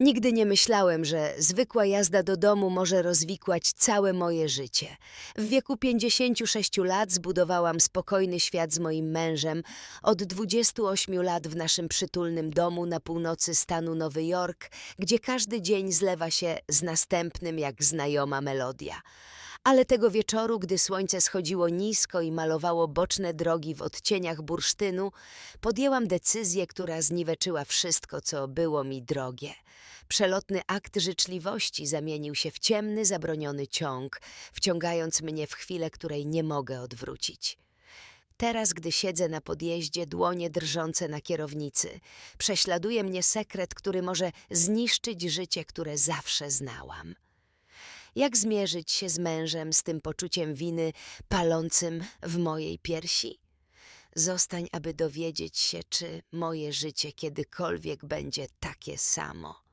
Nigdy nie myślałem, że zwykła jazda do domu może rozwikłać całe moje życie. W wieku 56 lat zbudowałam spokojny świat z moim mężem. Od 28 lat w naszym przytulnym domu na północy stanu Nowy Jork, gdzie każdy dzień zlewa się z następnym jak znajoma melodia. Ale tego wieczoru, gdy słońce schodziło nisko i malowało boczne drogi w odcieniach bursztynu, podjęłam decyzję, która zniweczyła wszystko, co było mi drogie. Przelotny akt życzliwości zamienił się w ciemny, zabroniony ciąg, wciągając mnie w chwilę, której nie mogę odwrócić. Teraz, gdy siedzę na podjeździe, dłonie drżące na kierownicy, prześladuje mnie sekret, który może zniszczyć życie, które zawsze znałam. Jak zmierzyć się z mężem, z tym poczuciem winy palącym w mojej piersi? Zostań, aby dowiedzieć się, czy moje życie kiedykolwiek będzie takie samo.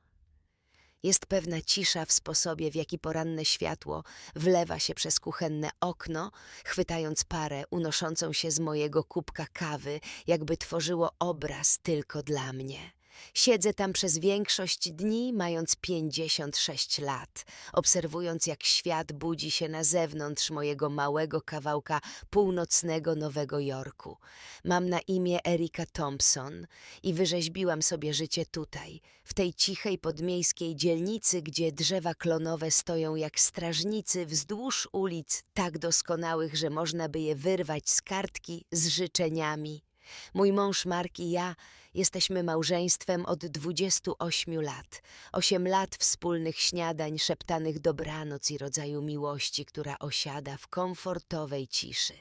Jest pewna cisza w sposobie, w jaki poranne światło wlewa się przez kuchenne okno, chwytając parę unoszącą się z mojego kubka kawy, jakby tworzyło obraz tylko dla mnie. Siedzę tam przez większość dni, mając 56 lat, obserwując jak świat budzi się na zewnątrz mojego małego kawałka północnego Nowego Jorku. Mam na imię Erika Thompson i wyrzeźbiłam sobie życie tutaj, w tej cichej podmiejskiej dzielnicy, gdzie drzewa klonowe stoją jak strażnicy wzdłuż ulic tak doskonałych, że można by je wyrwać z kartki z życzeniami. Mój mąż Mark i ja jesteśmy małżeństwem od 28 lat. Osiem lat wspólnych śniadań, szeptanych dobranoc i rodzaju miłości, która osiada w komfortowej ciszy.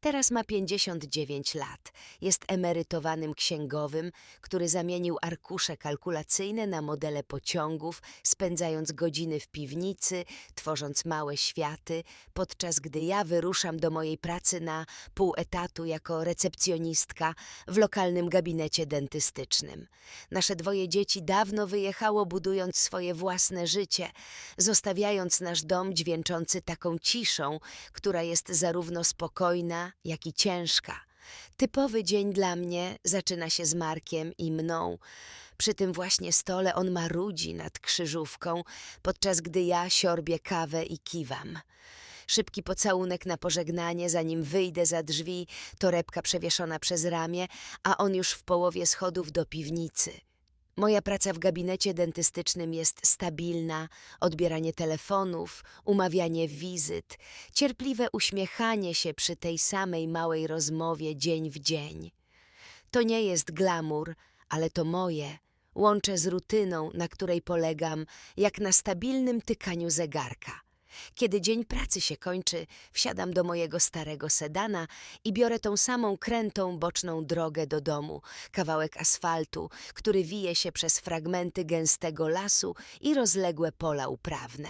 Teraz ma 59 lat. Jest emerytowanym księgowym, który zamienił arkusze kalkulacyjne na modele pociągów, spędzając godziny w piwnicy, tworząc małe światy, podczas gdy ja wyruszam do mojej pracy na pół etatu jako recepcjonistka w lokalnym gabinecie dentystycznym. Nasze dwoje dzieci dawno wyjechało, budując swoje własne życie, zostawiając nasz dom dźwięczący taką ciszą, która jest zarówno spokojna, jak i ciężka. Typowy dzień dla mnie zaczyna się z Markiem i mną. Przy tym właśnie stole on marudzi nad krzyżówką, podczas gdy ja siorbię kawę i kiwam. Szybki pocałunek na pożegnanie, zanim wyjdę za drzwi, torebka przewieszona przez ramię, a on już w połowie schodów do piwnicy. Moja praca w gabinecie dentystycznym jest stabilna, odbieranie telefonów, umawianie wizyt, cierpliwe uśmiechanie się przy tej samej małej rozmowie dzień w dzień. To nie jest glamour, ale to moje. Łączę z rutyną, na której polegam, jak na stabilnym tykaniu zegarka. Kiedy dzień pracy się kończy, wsiadam do mojego starego sedana i biorę tą samą krętą boczną drogę do domu, kawałek asfaltu, który wije się przez fragmenty gęstego lasu i rozległe pola uprawne.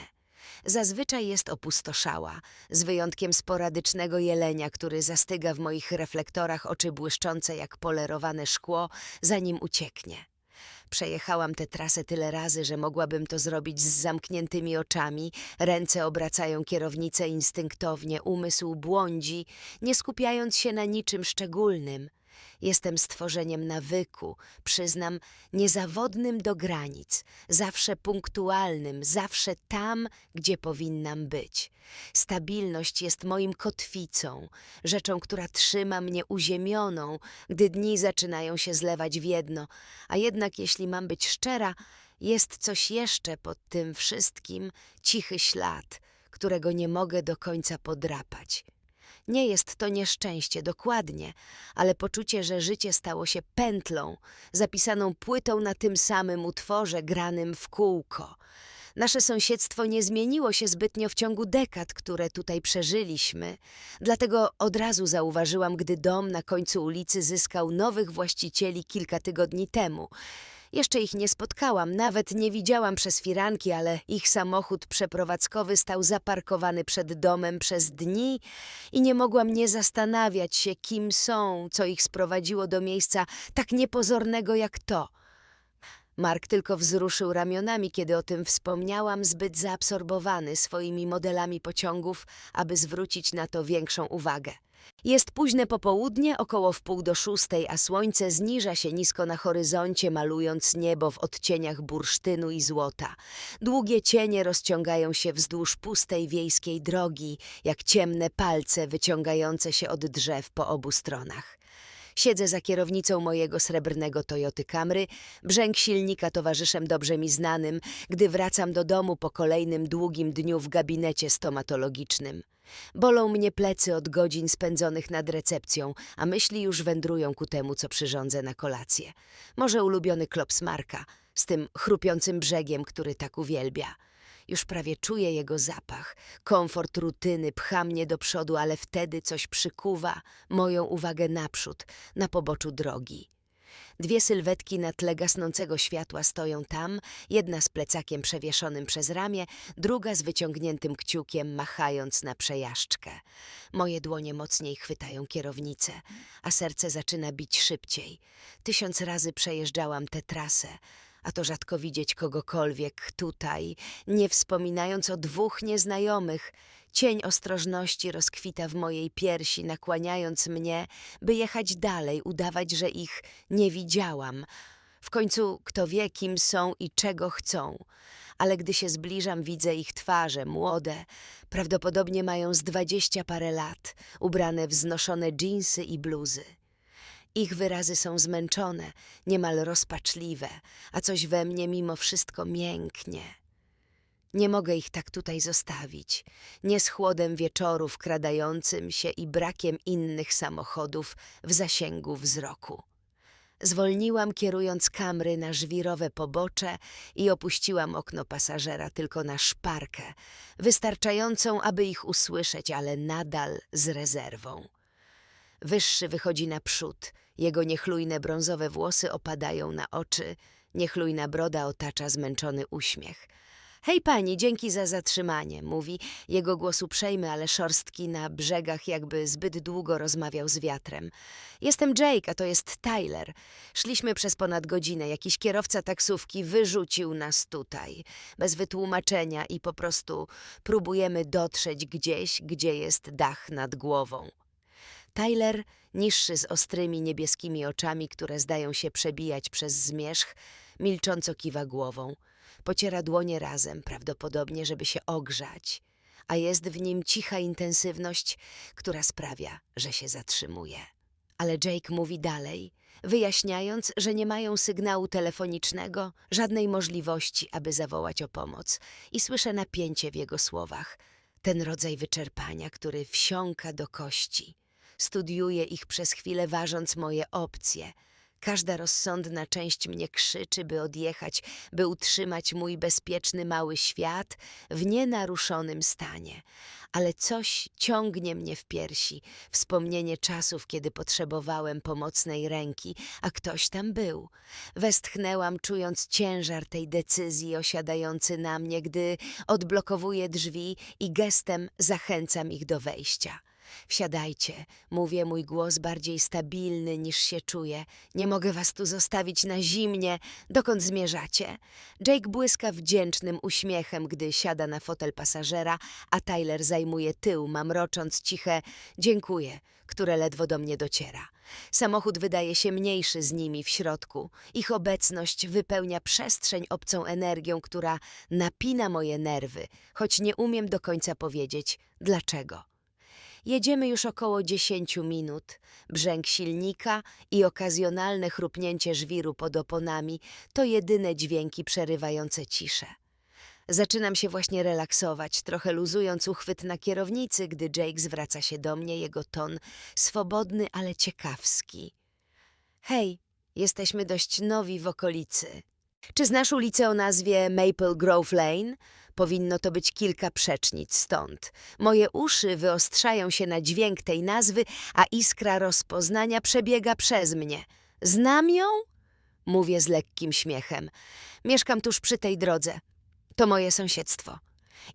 Zazwyczaj jest opustoszała, z wyjątkiem sporadycznego jelenia, który zastyga w moich reflektorach oczy błyszczące jak polerowane szkło, zanim ucieknie. Przejechałam tę trasę tyle razy, że mogłabym to zrobić z zamkniętymi oczami, ręce obracają kierownicę instynktownie, umysł błądzi, nie skupiając się na niczym szczególnym. Jestem stworzeniem nawyku, przyznam, niezawodnym do granic, zawsze punktualnym, zawsze tam, gdzie powinnam być. Stabilność jest moim kotwicą, rzeczą, która trzyma mnie uziemioną, gdy dni zaczynają się zlewać w jedno, a jednak, jeśli mam być szczera, jest coś jeszcze pod tym wszystkim, cichy ślad, którego nie mogę do końca podrapać. Nie jest to nieszczęście, dokładnie, ale poczucie, że życie stało się pętlą, zapisaną płytą na tym samym utworze, granym w kółko. Nasze sąsiedztwo nie zmieniło się zbytnio w ciągu dekad, które tutaj przeżyliśmy. Dlatego od razu zauważyłam, gdy dom na końcu ulicy zyskał nowych właścicieli kilka tygodni temu. Jeszcze ich nie spotkałam, nawet nie widziałam przez firanki, ale ich samochód przeprowadzkowy stał zaparkowany przed domem przez dni i nie mogłam nie zastanawiać się, kim są, co ich sprowadziło do miejsca tak niepozornego jak to. Mark tylko wzruszył ramionami, kiedy o tym wspomniałam, zbyt zaabsorbowany swoimi modelami pociągów, aby zwrócić na to większą uwagę. Jest późne popołudnie, około wpół do szóstej, a słońce zniża się nisko na horyzoncie, malując niebo w odcieniach bursztynu i złota. Długie cienie rozciągają się wzdłuż pustej wiejskiej drogi, jak ciemne palce wyciągające się od drzew po obu stronach. Siedzę za kierownicą mojego srebrnego Toyoty Camry, brzęk silnika towarzyszem dobrze mi znanym, gdy wracam do domu po kolejnym długim dniu w gabinecie stomatologicznym. Bolą mnie plecy od godzin spędzonych nad recepcją, a myśli już wędrują ku temu, co przyrządzę na kolację. Może ulubiony klops Marka, z tym chrupiącym brzegiem, który tak uwielbia. Już prawie czuję jego zapach. Komfort rutyny pcha mnie do przodu, ale wtedy coś przykuwa moją uwagę naprzód, na poboczu drogi. Dwie sylwetki na tle gasnącego światła stoją tam, jedna z plecakiem przewieszonym przez ramię, druga z wyciągniętym kciukiem, machając na przejażdżkę. Moje dłonie mocniej chwytają kierownicę, a serce zaczyna bić szybciej. Tysiąc razy przejeżdżałam tę trasę, a to rzadko widzieć kogokolwiek tutaj, nie wspominając o dwóch nieznajomych. Cień ostrożności rozkwita w mojej piersi, nakłaniając mnie, by jechać dalej, udawać, że ich nie widziałam. W końcu kto wie, kim są i czego chcą. Ale gdy się zbliżam, widzę ich twarze, młode, prawdopodobnie mają z dwadzieścia parę lat, ubrane w znoszone dżinsy i bluzy. Ich wyrazy są zmęczone, niemal rozpaczliwe, a coś we mnie mimo wszystko mięknie. Nie mogę ich tak tutaj zostawić, nie z chłodem wieczoru wkradającym się i brakiem innych samochodów w zasięgu wzroku. Zwolniłam, kierując kamry na żwirowe pobocze i opuściłam okno pasażera tylko na szparkę, wystarczającą, aby ich usłyszeć, ale nadal z rezerwą. Wyższy wychodzi naprzód, jego niechlujne brązowe włosy opadają na oczy, niechlujna broda otacza zmęczony uśmiech. Hej pani, dzięki za zatrzymanie, mówi. Jego głos uprzejmy, ale szorstki na brzegach, jakby zbyt długo rozmawiał z wiatrem. Jestem Jake, a to jest Tyler. Szliśmy przez ponad godzinę. Jakiś kierowca taksówki wyrzucił nas tutaj, bez wytłumaczenia i po prostu próbujemy dotrzeć gdzieś, gdzie jest dach nad głową. Tyler, niższy z ostrymi niebieskimi oczami, które zdają się przebijać przez zmierzch, milcząco kiwa głową. Pociera dłonie razem, prawdopodobnie, żeby się ogrzać, a jest w nim cicha intensywność, która sprawia, że się zatrzymuje. Ale Jake mówi dalej, wyjaśniając, że nie mają sygnału telefonicznego, żadnej możliwości, aby zawołać o pomoc, i słyszę napięcie w jego słowach, ten rodzaj wyczerpania, który wsiąka do kości. Studiuję ich przez chwilę, ważąc moje opcje. Każda rozsądna część mnie krzyczy, by odjechać, by utrzymać mój bezpieczny mały świat w nienaruszonym stanie. Ale coś ciągnie mnie w piersi, wspomnienie czasów, kiedy potrzebowałem pomocnej ręki, a ktoś tam był. Westchnęłam, czując ciężar tej decyzji osiadający na mnie, gdy odblokowuję drzwi i gestem zachęcam ich do wejścia. Wsiadajcie, mówię mój głos bardziej stabilny niż się czuję. Nie mogę was tu zostawić na zimnie. Dokąd zmierzacie? Jake błyska wdzięcznym uśmiechem, gdy siada na fotel pasażera, a Tyler zajmuje tył, mamrocząc ciche dziękuję, które ledwo do mnie dociera. Samochód wydaje się mniejszy z nimi w środku. Ich obecność wypełnia przestrzeń obcą energią, która napina moje nerwy, choć nie umiem do końca powiedzieć dlaczego. Jedziemy już około dziesięciu minut. Brzęk silnika i okazjonalne chrupnięcie żwiru pod oponami to jedyne dźwięki przerywające ciszę. Zaczynam się właśnie relaksować, trochę luzując uchwyt na kierownicy, gdy Jake zwraca się do mnie, jego ton swobodny, ale ciekawski. Hej, jesteśmy dość nowi w okolicy. Czy znasz ulicę o nazwie Maple Grove Lane? Powinno to być kilka przecznic stąd. Moje uszy wyostrzają się na dźwięk tej nazwy, a iskra rozpoznania przebiega przez mnie. Znam ją? Mówię z lekkim śmiechem. Mieszkam tuż przy tej drodze. To moje sąsiedztwo.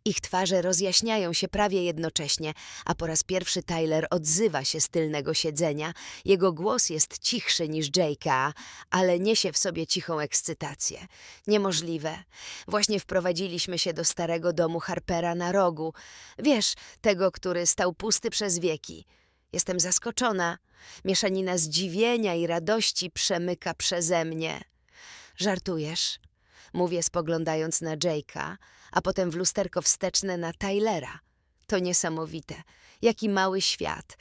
Ich twarze rozjaśniają się prawie jednocześnie, a po raz pierwszy Tyler odzywa się z tylnego siedzenia. Jego głos jest cichszy niż Jake'a, ale niesie w sobie cichą ekscytację. Niemożliwe. Właśnie wprowadziliśmy się do starego domu Harpera na rogu. Wiesz, tego, który stał pusty przez wieki. Jestem zaskoczona. Mieszanina zdziwienia i radości przemyka przeze mnie. Żartujesz? Mówię spoglądając na Jake'a, a potem w lusterko wsteczne na Tylera. To niesamowite. Jaki mały świat.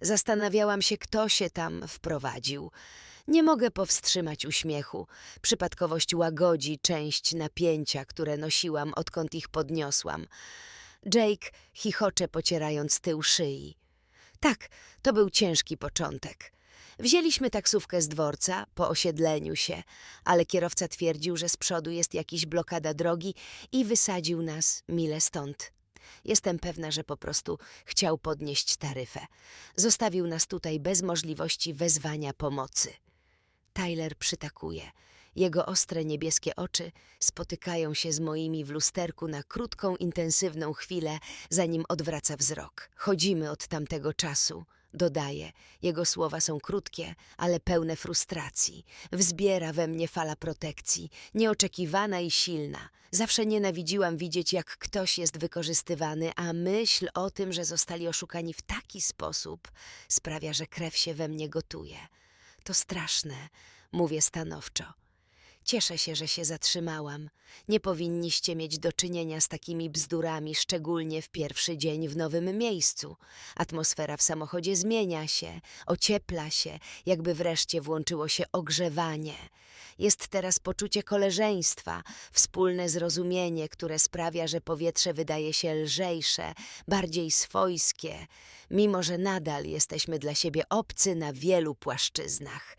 Zastanawiałam się, kto się tam wprowadził. Nie mogę powstrzymać uśmiechu. Przypadkowość łagodzi część napięcia, które nosiłam, odkąd ich podniosłam. Jake chichocze pocierając tył szyi. Tak, to był ciężki początek. Wzięliśmy taksówkę z dworca po osiedleniu się, ale kierowca twierdził, że z przodu jest jakiś blokada drogi i wysadził nas mile stąd. Jestem pewna, że po prostu chciał podnieść taryfę. Zostawił nas tutaj bez możliwości wezwania pomocy. Tyler przytakuje. Jego ostre niebieskie oczy spotykają się z moimi w lusterku na krótką, intensywną chwilę, zanim odwraca wzrok. Chodzimy od tamtego czasu. Dodaje, jego słowa są krótkie, ale pełne frustracji. Wzbiera we mnie fala protekcji, nieoczekiwana i silna. Zawsze nienawidziłam widzieć, jak ktoś jest wykorzystywany, a myśl o tym, że zostali oszukani w taki sposób, sprawia, że krew się we mnie gotuje. To straszne, mówię stanowczo. Cieszę się, że się zatrzymałam. Nie powinniście mieć do czynienia z takimi bzdurami, szczególnie w pierwszy dzień w nowym miejscu. Atmosfera w samochodzie zmienia się, ociepla się, jakby wreszcie włączyło się ogrzewanie. Jest teraz poczucie koleżeństwa, wspólne zrozumienie, które sprawia, że powietrze wydaje się lżejsze, bardziej swojskie, mimo że nadal jesteśmy dla siebie obcy na wielu płaszczyznach.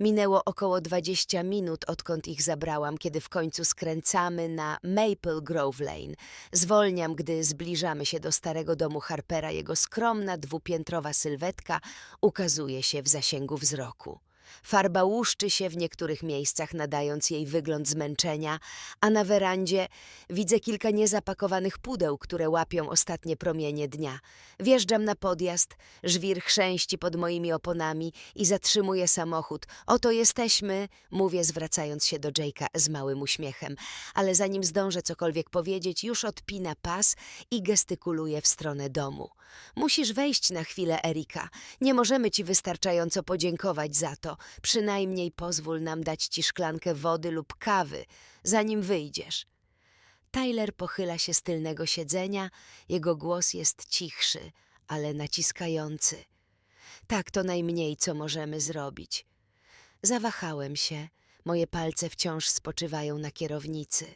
Minęło około 20 minut, odkąd ich zabrałam, kiedy w końcu skręcamy na Maple Grove Lane. Zwolniam, gdy zbliżamy się do starego domu Harpera. Jego skromna, dwupiętrowa sylwetka ukazuje się w zasięgu wzroku. Farba łuszczy się w niektórych miejscach, nadając jej wygląd zmęczenia, a na werandzie widzę kilka niezapakowanych pudeł, które łapią ostatnie promienie dnia. Wjeżdżam na podjazd, żwir chrzęści pod moimi oponami i zatrzymuję samochód. Oto jesteśmy, mówię zwracając się do Jake'a z małym uśmiechem, ale zanim zdążę cokolwiek powiedzieć, już odpina pas i gestykuluje w stronę domu. Musisz wejść na chwilę, Erika. Nie możemy ci wystarczająco podziękować za to. Przynajmniej pozwól nam dać ci szklankę wody lub kawy, zanim wyjdziesz. Tyler pochyla się z tylnego siedzenia, jego głos jest cichszy, ale naciskający. Tak to najmniej, co możemy zrobić. Zawahałem się, moje palce wciąż spoczywają na kierownicy.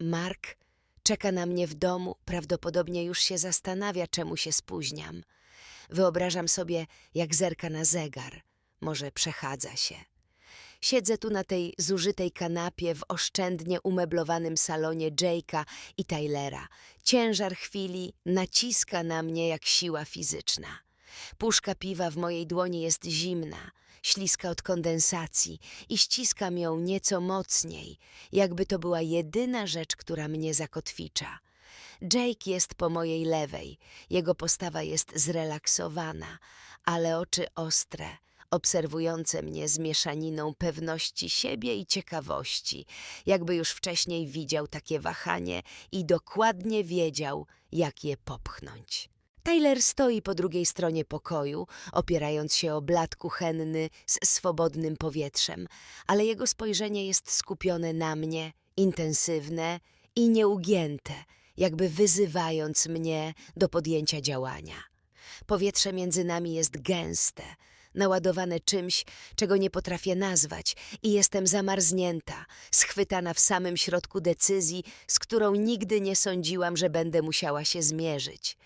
Mark czeka na mnie w domu, prawdopodobnie już się zastanawia, czemu się spóźniam. Wyobrażam sobie, jak zerka na zegar. Może przechadza się. Siedzę tu na tej zużytej kanapie w oszczędnie umeblowanym salonie Jake'a i Tylera. Ciężar chwili naciska na mnie jak siła fizyczna. Puszka piwa w mojej dłoni jest zimna, śliska od kondensacji i ściskam ją nieco mocniej, jakby to była jedyna rzecz, która mnie zakotwicza. Jake jest po mojej lewej, jego postawa jest zrelaksowana, ale oczy ostre, obserwujące mnie z mieszaniną pewności siebie i ciekawości, jakby już wcześniej widział takie wahanie i dokładnie wiedział, jak je popchnąć. Tyler stoi po drugiej stronie pokoju, opierając się o blat kuchenny z swobodnym powietrzem, ale jego spojrzenie jest skupione na mnie, intensywne i nieugięte, jakby wyzywając mnie do podjęcia działania. Powietrze między nami jest gęste, naładowane czymś, czego nie potrafię nazwać i jestem zamarznięta, schwytana w samym środku decyzji, z którą nigdy nie sądziłam, że będę musiała się zmierzyć.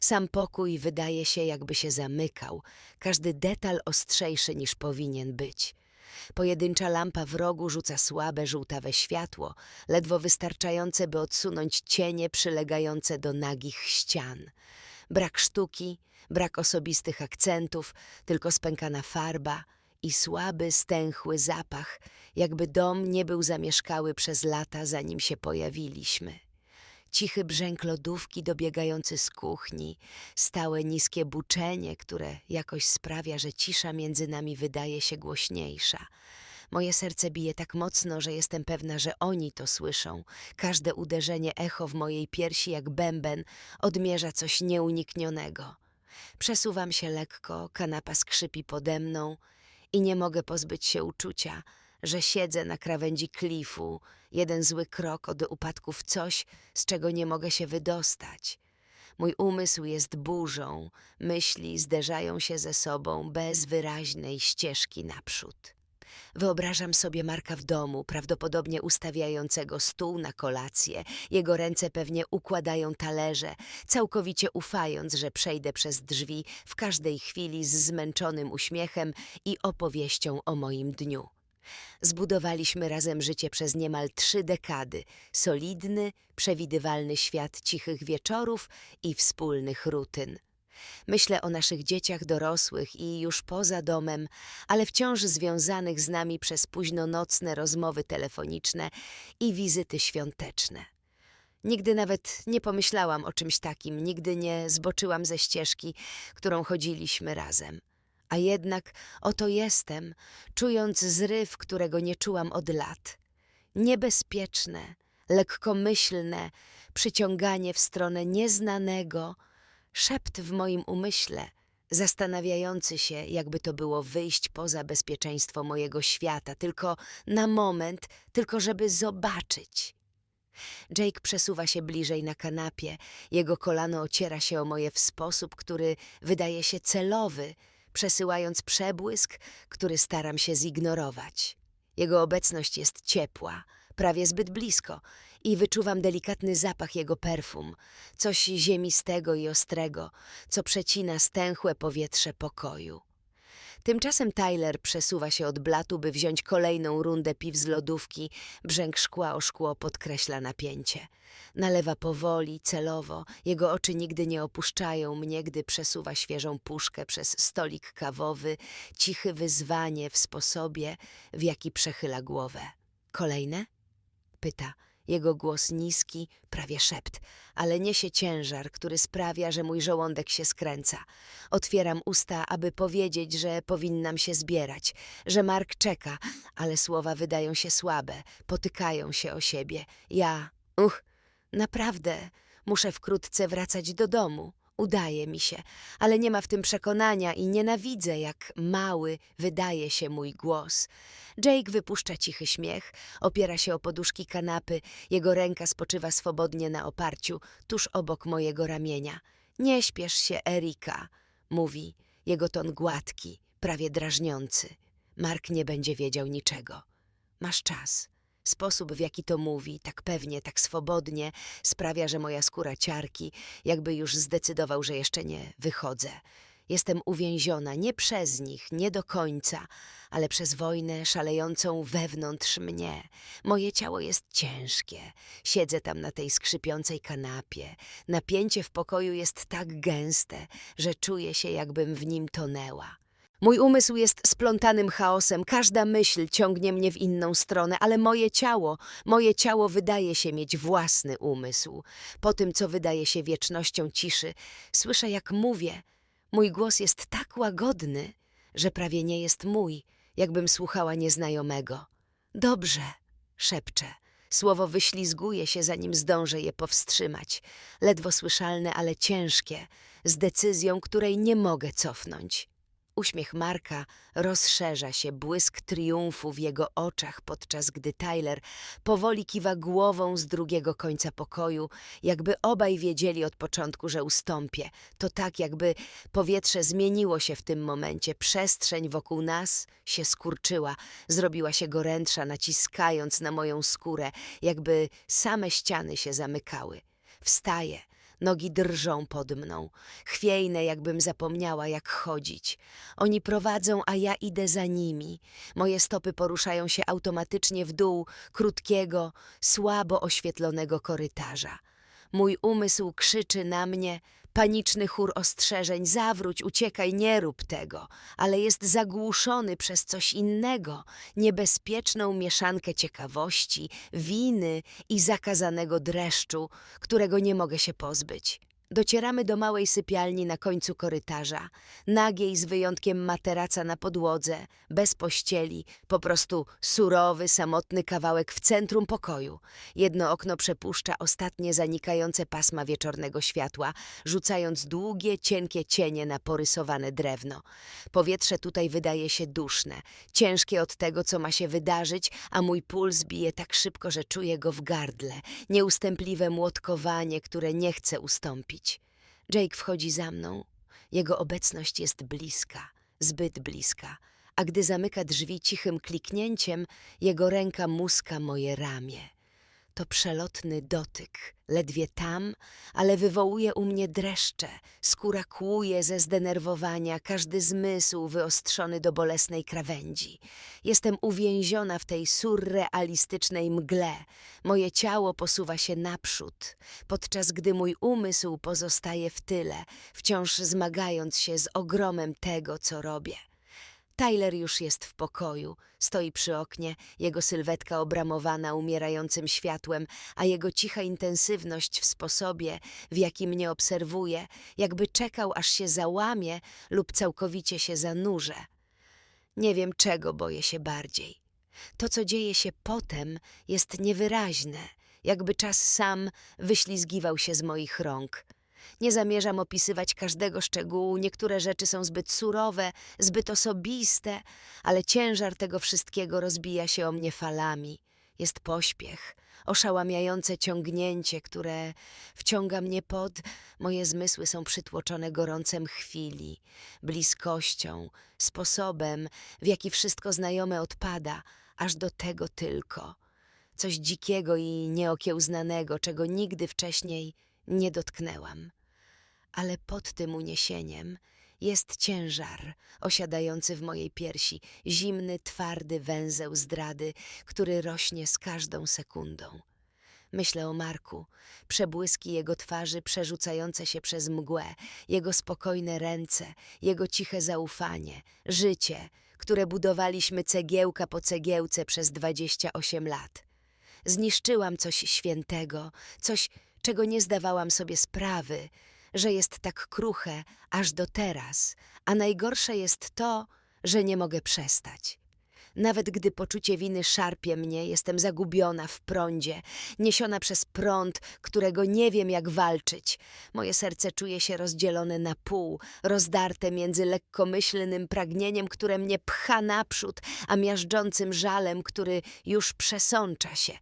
Sam pokój wydaje się jakby się zamykał, każdy detal ostrzejszy niż powinien być. Pojedyncza lampa w rogu rzuca słabe żółtawe światło, ledwo wystarczające, by odsunąć cienie przylegające do nagich ścian. Brak sztuki, brak osobistych akcentów, tylko spękana farba i słaby, stęchły zapach, jakby dom nie był zamieszkały przez lata, zanim się pojawiliśmy. Cichy brzęk lodówki dobiegający z kuchni, stałe niskie buczenie, które jakoś sprawia, że cisza między nami wydaje się głośniejsza. Moje serce bije tak mocno, że jestem pewna, że oni to słyszą. Każde uderzenie echo w mojej piersi jak bęben odmierza coś nieuniknionego. Przesuwam się lekko, kanapa skrzypi pode mną i nie mogę pozbyć się uczucia, że siedzę na krawędzi klifu, jeden zły krok od upadku w coś, z czego nie mogę się wydostać. Mój umysł jest burzą, myśli zderzają się ze sobą bez wyraźnej ścieżki naprzód. Wyobrażam sobie Marka w domu, prawdopodobnie ustawiającego stół na kolację. Jego ręce pewnie układają talerze, całkowicie ufając, że przejdę przez drzwi w każdej chwili z zmęczonym uśmiechem i opowieścią o moim dniu. Zbudowaliśmy razem życie przez niemal trzy dekady. Solidny, przewidywalny świat cichych wieczorów i wspólnych rutyn. Myślę o naszych dzieciach dorosłych i już poza domem, ale wciąż związanych z nami przez późnonocne rozmowy telefoniczne i wizyty świąteczne. Nigdy nawet nie pomyślałam o czymś takim, nigdy nie zboczyłam ze ścieżki, którą chodziliśmy razem. A jednak oto jestem, czując zryw, którego nie czułam od lat. Niebezpieczne, lekkomyślne, przyciąganie w stronę nieznanego, szept w moim umyśle, zastanawiający się, jakby to było wyjść poza bezpieczeństwo mojego świata, tylko na moment, tylko żeby zobaczyć. Jake przesuwa się bliżej na kanapie, jego kolano ociera się o moje w sposób, który wydaje się celowy, przesyłając przebłysk, który staram się zignorować. Jego obecność jest ciepła, prawie zbyt blisko i wyczuwam delikatny zapach jego perfum, coś ziemistego i ostrego, co przecina stęchłe powietrze pokoju. Tymczasem Tyler przesuwa się od blatu, by wziąć kolejną rundę piw z lodówki. Brzęk szkła o szkło podkreśla napięcie. Nalewa powoli, celowo. Jego oczy nigdy nie opuszczają mnie, gdy przesuwa świeżą puszkę przez stolik kawowy. Cichy wyzwanie w sposobie, w jaki przechyla głowę. Kolejne? Pyta. Jego głos niski, prawie szept, ale niesie ciężar, który sprawia, że mój żołądek się skręca. Otwieram usta, aby powiedzieć, że powinnam się zbierać, że Mark czeka, ale słowa wydają się słabe, potykają się o siebie. Ja, uch, naprawdę, muszę wkrótce wracać do domu. Udaje mi się, ale nie ma w tym przekonania i nienawidzę, jak mały wydaje się mój głos. Jake wypuszcza cichy śmiech, opiera się o poduszki kanapy, jego ręka spoczywa swobodnie na oparciu, tuż obok mojego ramienia. Nie śpiesz się, Erika, mówi, jego ton gładki, prawie drażniący. Mark nie będzie wiedział niczego. Masz czas. Sposób, w jaki to mówi, tak pewnie, tak swobodnie, sprawia, że moja skóra ciarki, jakby już zdecydował, że jeszcze nie wychodzę. Jestem uwięziona nie przez nich, nie do końca, ale przez wojnę szalejącą wewnątrz mnie. Moje ciało jest ciężkie. Siedzę tam na tej skrzypiącej kanapie. Napięcie w pokoju jest tak gęste, że czuję się, jakbym w nim tonęła. Mój umysł jest splątanym chaosem, każda myśl ciągnie mnie w inną stronę, ale moje ciało, moje ciało wydaje się mieć własny umysł. Po tym, co wydaje się wiecznością ciszy, słyszę, jak mówię. Mój głos jest tak łagodny, że prawie nie jest mój, jakbym słuchała nieznajomego. Dobrze, szepczę. Słowo wyślizguje się, zanim zdążę je powstrzymać. Ledwo słyszalne, ale ciężkie, z decyzją, której nie mogę cofnąć. Uśmiech Marka rozszerza się, błysk triumfu w jego oczach, podczas gdy Tyler powoli kiwa głową z drugiego końca pokoju, jakby obaj wiedzieli od początku, że ustąpię. To tak, jakby powietrze zmieniło się w tym momencie, przestrzeń wokół nas się skurczyła, zrobiła się gorętsza, naciskając na moją skórę, jakby same ściany się zamykały. Wstaję. Nogi drżą pod mną, chwiejne, jakbym zapomniała, jak chodzić. Oni prowadzą, a ja idę za nimi. Moje stopy poruszają się automatycznie w dół krótkiego, słabo oświetlonego korytarza. Mój umysł krzyczy na mnie, paniczny chór ostrzeżeń: zawróć, uciekaj, nie rób tego, ale jest zagłuszony przez coś innego, niebezpieczną mieszankę ciekawości, winy i zakazanego dreszczu, którego nie mogę się pozbyć. Docieramy do małej sypialni na końcu korytarza, nagiej z wyjątkiem materaca na podłodze, bez pościeli, po prostu surowy, samotny kawałek w centrum pokoju. Jedno okno przepuszcza ostatnie zanikające pasma wieczornego światła, rzucając długie, cienkie cienie na porysowane drewno. Powietrze tutaj wydaje się duszne, ciężkie od tego, co ma się wydarzyć, a mój puls bije tak szybko, że czuję go w gardle, nieustępliwe młotkowanie, które nie chce ustąpić. Jake wchodzi za mną. Jego obecność jest bliska, zbyt bliska, a gdy zamyka drzwi cichym kliknięciem, jego ręka muska moje ramię. To przelotny dotyk, ledwie tam, ale wywołuje u mnie dreszcze, skóra kłuje ze zdenerwowania, każdy zmysł wyostrzony do bolesnej krawędzi. Jestem uwięziona w tej surrealistycznej mgle. Moje ciało posuwa się naprzód, podczas gdy mój umysł pozostaje w tyle, wciąż zmagając się z ogromem tego, co robię. Tyler już jest w pokoju, stoi przy oknie, jego sylwetka obramowana umierającym światłem, a jego cicha intensywność w sposobie, w jaki mnie obserwuje, jakby czekał, aż się załamie lub całkowicie się zanurze. Nie wiem, czego boję się bardziej. To, co dzieje się potem, jest niewyraźne, jakby czas sam wyślizgiwał się z moich rąk. Nie zamierzam opisywać każdego szczegółu, niektóre rzeczy są zbyt surowe, zbyt osobiste, ale ciężar tego wszystkiego rozbija się o mnie falami. Jest pośpiech, oszałamiające ciągnięcie, które wciąga mnie pod. Moje zmysły są przytłoczone gorącem chwili, bliskością, sposobem, w jaki wszystko znajome odpada, aż do tego tylko. Coś dzikiego i nieokiełznanego, czego nigdy wcześniej nie dotknęłam. Ale pod tym uniesieniem jest ciężar osiadający w mojej piersi, zimny, twardy węzeł zdrady, który rośnie z każdą sekundą. Myślę o Marku, przebłyski jego twarzy przerzucające się przez mgłę, jego spokojne ręce, jego ciche zaufanie, życie, które budowaliśmy cegiełka po cegiełce przez dwadzieścia osiem lat. Zniszczyłam coś świętego, coś, czego nie zdawałam sobie sprawy, że jest tak kruche aż do teraz, a najgorsze jest to, że nie mogę przestać. Nawet gdy poczucie winy szarpie mnie, jestem zagubiona w prądzie, niesiona przez prąd, którego nie wiem jak walczyć. Moje serce czuje się rozdzielone na pół, rozdarte między lekkomyślnym pragnieniem, które mnie pcha naprzód, a miażdżącym żalem, który już przesącza się.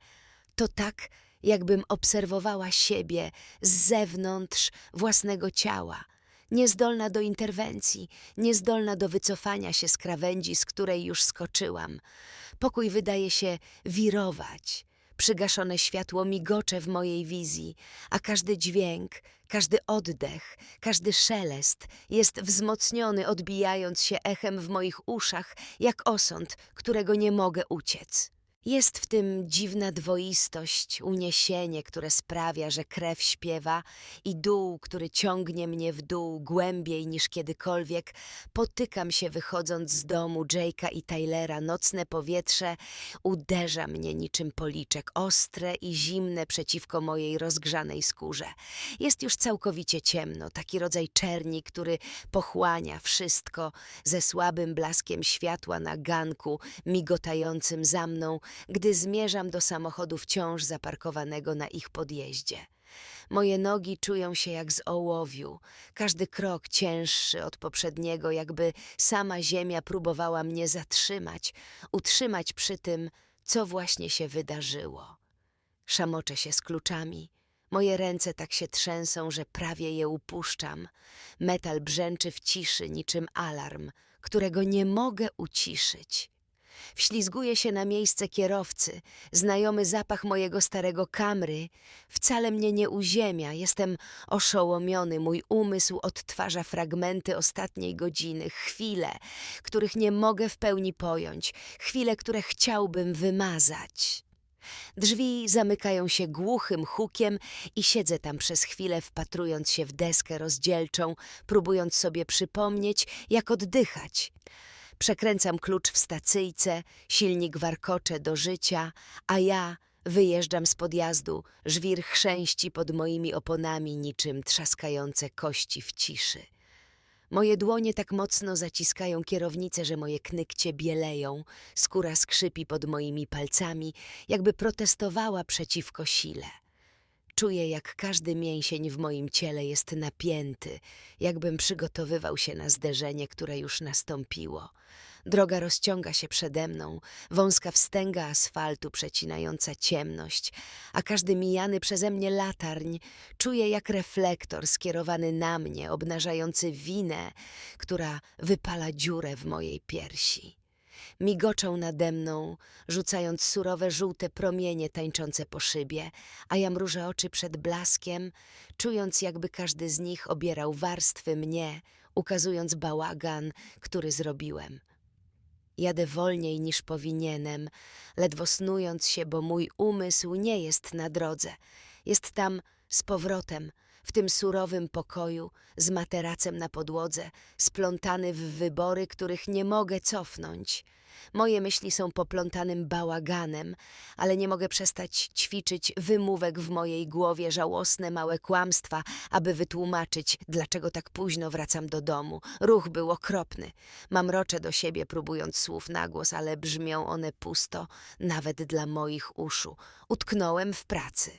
To tak, jakbym obserwowała siebie z zewnątrz własnego ciała, niezdolna do interwencji, niezdolna do wycofania się z krawędzi, z której już skoczyłam. Pokój wydaje się wirować. Przygaszone światło migocze w mojej wizji, a każdy dźwięk, każdy oddech, każdy szelest jest wzmocniony, odbijając się echem w moich uszach, jak osąd, którego nie mogę uciec. Jest w tym dziwna dwoistość, uniesienie, które sprawia, że krew śpiewa i dół, który ciągnie mnie w dół głębiej niż kiedykolwiek. Potykam się wychodząc z domu Jake'a i Tylera. Nocne powietrze uderza mnie niczym policzek, ostre i zimne przeciwko mojej rozgrzanej skórze. Jest już całkowicie ciemno, taki rodzaj czerni, który pochłania wszystko ze słabym blaskiem światła na ganku migotającym za mną, gdy zmierzam do samochodu wciąż zaparkowanego na ich podjeździe. Moje nogi czują się jak z ołowiu, każdy krok cięższy od poprzedniego, jakby sama ziemia próbowała mnie zatrzymać, utrzymać przy tym, co właśnie się wydarzyło. Szamoczę się z kluczami. Moje ręce tak się trzęsą, że prawie je upuszczam. Metal brzęczy w ciszy niczym alarm, którego nie mogę uciszyć. Wślizguję się na miejsce kierowcy. Znajomy zapach mojego starego kamry wcale mnie nie uziemia. Jestem oszołomiony. Mój umysł odtwarza fragmenty ostatniej godziny, chwile, których nie mogę w pełni pojąć, chwile, które chciałbym wymazać. Drzwi zamykają się głuchym hukiem i siedzę tam przez chwilę, wpatrując się w deskę rozdzielczą, próbując sobie przypomnieć, jak oddychać. Przekręcam klucz w stacyjce, silnik warkocze do życia, a ja Wyjeżdżam z podjazdu, żwir chrzęści pod moimi oponami niczym trzaskające kości w ciszy. Moje dłonie tak mocno zaciskają kierownicę, że moje knykcie bieleją, skóra skrzypi pod moimi palcami, jakby protestowała przeciwko sile. Czuję, jak każdy mięsień w moim ciele jest napięty, jakbym przygotowywał się na zderzenie, które już nastąpiło. Droga rozciąga się przede mną, wąska wstęga asfaltu przecinająca ciemność, a każdy mijany przeze mnie latarń czuje jak reflektor skierowany na mnie, obnażający winę, która wypala dziurę w mojej piersi. Migoczą nade mną, rzucając surowe żółte promienie tańczące po szybie, a ja mrużę oczy przed blaskiem, czując jakby każdy z nich obierał warstwy mnie, ukazując bałagan, który zrobiłem. Jadę wolniej niż powinienem, ledwo snując się, bo mój umysł nie jest na drodze. Jest tam z powrotem, w tym surowym pokoju, z materacem na podłodze, splątany w wybory, których nie mogę cofnąć. Moje myśli są poplątanym bałaganem, ale nie mogę przestać ćwiczyć wymówek w mojej głowie, żałosne małe kłamstwa, aby wytłumaczyć, dlaczego tak późno wracam do domu. Ruch był okropny. Mamroczę do siebie, próbując słów na głos, ale brzmią one pusto, nawet dla moich uszu. Utknąłem w pracy.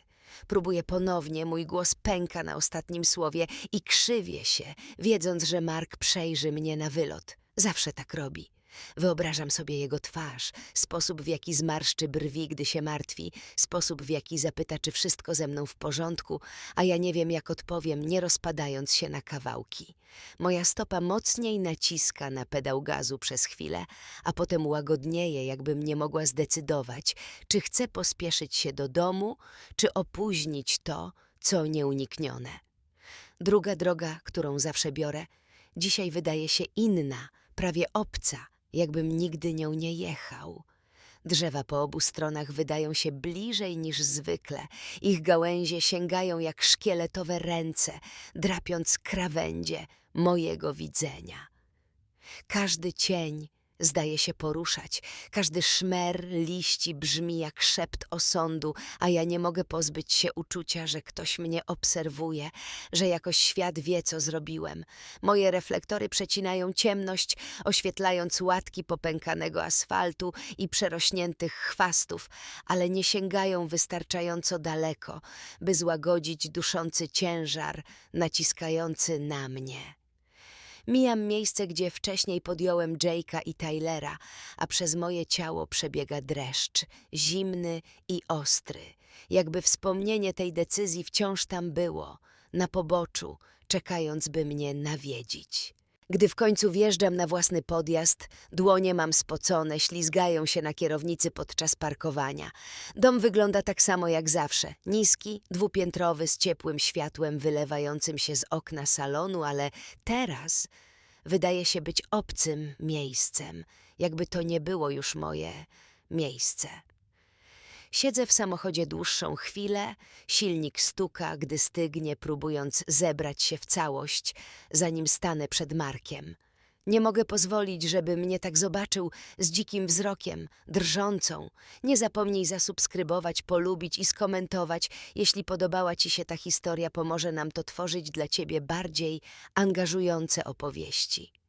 Próbuję ponownie, mój głos pęka na ostatnim słowie i krzywię się, wiedząc, że Mark przejrzy mnie na wylot. Zawsze tak robi. Wyobrażam sobie jego twarz, sposób w jaki zmarszczy brwi, gdy się martwi, sposób w jaki zapyta, czy wszystko ze mną w porządku, a ja nie wiem, jak odpowiem, nie rozpadając się na kawałki. Moja stopa mocniej naciska na pedał gazu przez chwilę, a potem łagodnieje, jakbym nie mogła zdecydować, czy chcę pospieszyć się do domu, czy opóźnić to, co nieuniknione. Druga droga, którą zawsze biorę, dzisiaj wydaje się inna, prawie obca, jakbym nigdy nią nie jechał. Drzewa po obu stronach wydają się bliżej niż zwykle. Ich gałęzie sięgają jak szkieletowe ręce, drapiąc krawędzie mojego widzenia. Każdy cień zdaje się poruszać, każdy szmer liści brzmi jak szept osądu, a ja nie mogę pozbyć się uczucia, że ktoś mnie obserwuje, że jakoś świat wie, co zrobiłem. Moje reflektory przecinają ciemność, oświetlając łatki popękanego asfaltu i przerośniętych chwastów, ale nie sięgają wystarczająco daleko, by złagodzić duszący ciężar naciskający na mnie. Mijam miejsce, gdzie wcześniej podjąłem Jake'a i Tylera, a przez moje ciało przebiega dreszcz, zimny i ostry, jakby wspomnienie tej decyzji wciąż tam było, na poboczu, czekając, by mnie nawiedzić. Gdy w końcu wjeżdżam na własny podjazd, dłonie mam spocone, ślizgają się na kierownicy podczas parkowania. Dom wygląda tak samo jak zawsze. Niski, dwupiętrowy, z ciepłym światłem wylewającym się z okna salonu, ale teraz wydaje się być obcym miejscem, jakby to nie było już moje miejsce. Siedzę w samochodzie dłuższą chwilę, silnik stuka, gdy stygnie, próbując zebrać się w całość, zanim stanę przed Markiem. Nie mogę pozwolić, żeby mnie tak zobaczył z dzikim wzrokiem, drżącą. Nie zapomnij zasubskrybować, polubić i skomentować. Jeśli podobała Ci się ta historia, pomoże nam to tworzyć dla Ciebie bardziej angażujące opowieści.